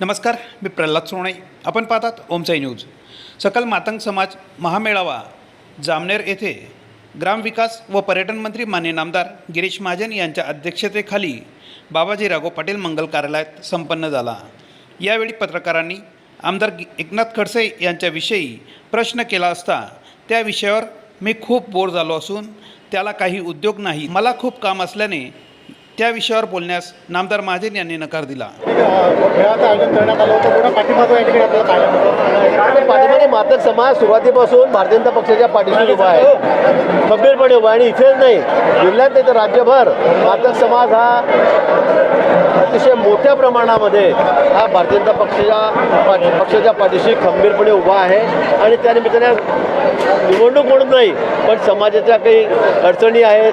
नमस्कार मी प्रल्हाद सोणे आपण पाहतात ओमसाई न्यूज. सकल मातंग समाज महामेळावा जामनेर येथे ग्रामविकास व पर्यटन मंत्री मान्य नामदार गिरीश महाजन यांच्या अध्यक्षतेखाली बाबाजी राघो पाटील मंगल कार्यालयात संपन्न झाला. यावेळी पत्रकारांनी आमदार गि- एकनाथ खडसे यांच्याविषयी प्रश्न केला असता त्या विषयावर मी खूप बोर झालो असून त्याला काही उद्योग नाही. मला खूप काम असल्याने त्या विषयावर बोलण्यास नामदार महाजन यांनी नकार दिला. खेळाचं आयोजन करण्यात आलं होतं. थोडा पाठिंबा या ठिकाणी आपल्याला पाहायला मिळतो. पाठीमागे मातक समाज सुरुवातीपासून भारतीय जनता पक्षाच्या पाठीशी उभा आहे. खंबीरपणे उभा आहे आणि इथेच नाही जिल्ह्यात नाही तर राज्यभर मातक समाज हा अतिशय मोठ्या प्रमाणामध्ये हा भारतीय जनता पक्षाच्या पक्षाच्या पाठीशी खंबीरपणे उभा आहे. आणि त्यानिमित्ताने निवडणूक म्हणून नाही पण समाजाच्या काही अडचणी आहेत.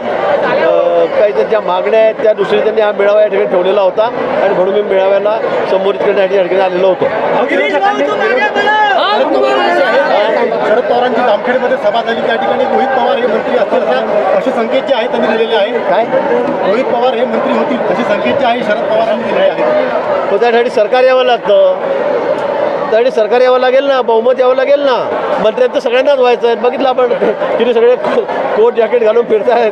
काही त्यांच्या मागण्या आहेत त्या दृष्टीने त्यांनी हा मेळावा या ठिकाणी ठेवलेला होता आणि म्हणून मी मेळाव्याला संबोधित करण्यासाठी या ठिकाणी आलेलो होतो. शरद पवारांची जामखेडमध्ये सभा झाली. त्या ठिकाणी रोहित पवार हे मंत्री असतील असा असे संकेत जे आहेत त्यांनी दिलेले आहे. काय? रोहित पवार हे मंत्री होतील असे संकेत जे आहे. शरद पवारांनी दिलेले आहेत त्यासाठी सरकार यावं लागतं. त्यासाठी सरकार यावं लागेल ना बहुमत यावं लागेल ना. मंत्र्यांचं सगळ्यांनाच व्हायचं आहे. बघितलं आपण तिथे सगळे कोट जॅकेट घालून फिरतायत.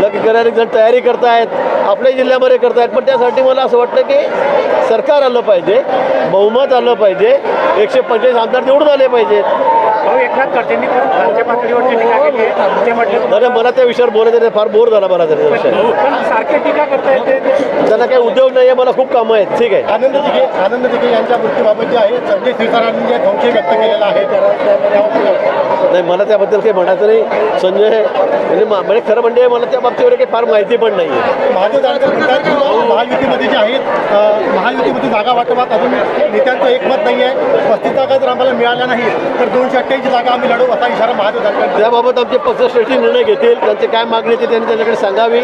लग्न जण तयारी करतायत. आपल्या जिल्ह्यामध्ये करतायत. पण त्यासाठी मला असं वाटतं की सरकार आलं पाहिजे बहुमत आलं पाहिजे. एकशे पंचवीस आमदार निवडून आले पाहिजेत. एकनाथ खडसेंनी पण खालच्या पातळीवरची टीका केली आहे. ते म्हटलं अरे मला त्या विषयावर बोलायचं नाही, फार बोर झाला मला त्या विषय पण सारखे टीका करता येते. त्यांना काही उद्योग नाही आहे मला खूप कामं आहेत ठीक आहे. आनंद दिघे आनंद दिघे यांच्या मृत्यूबाबत जे आहे संजय शिरसारांनी जे संशय व्यक्त केलेला आहे नाही मला त्याबद्दल काही म्हणायचं नाही. संजय म्हणजे मा- म्हणजे खरं म्हणजे मला त्या बाबतीवर काही फार माहिती पण नाही आहे महादेव जानकर म्हणतात की महायुतीमध्ये जे आहेत अ, महायुतीमध्ये जागा वाटपात अजून नेत्यांचं एकमत नाही आहे पस्तीस जागा जर आम्हाला मिळाल्या नाही तर दोनशे अठ्ठ्याऐंशी जागा आम्ही लढवू. असा इशारा महादेव त्याबाबत आमचे पक्षश्रेष्ठी निर्णय घेतील. त्यांचे काय मागणी ते त्यांनी त्यांच्याकडे सांगावी.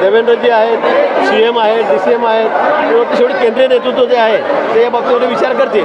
देवेंद्रजी आहेत सी एम आहेत डी सी एम आहेत. किंवा शेवटी केंद्रीय नेतृत्व जे आहे ते या बाबतीमध्ये विचार करतील.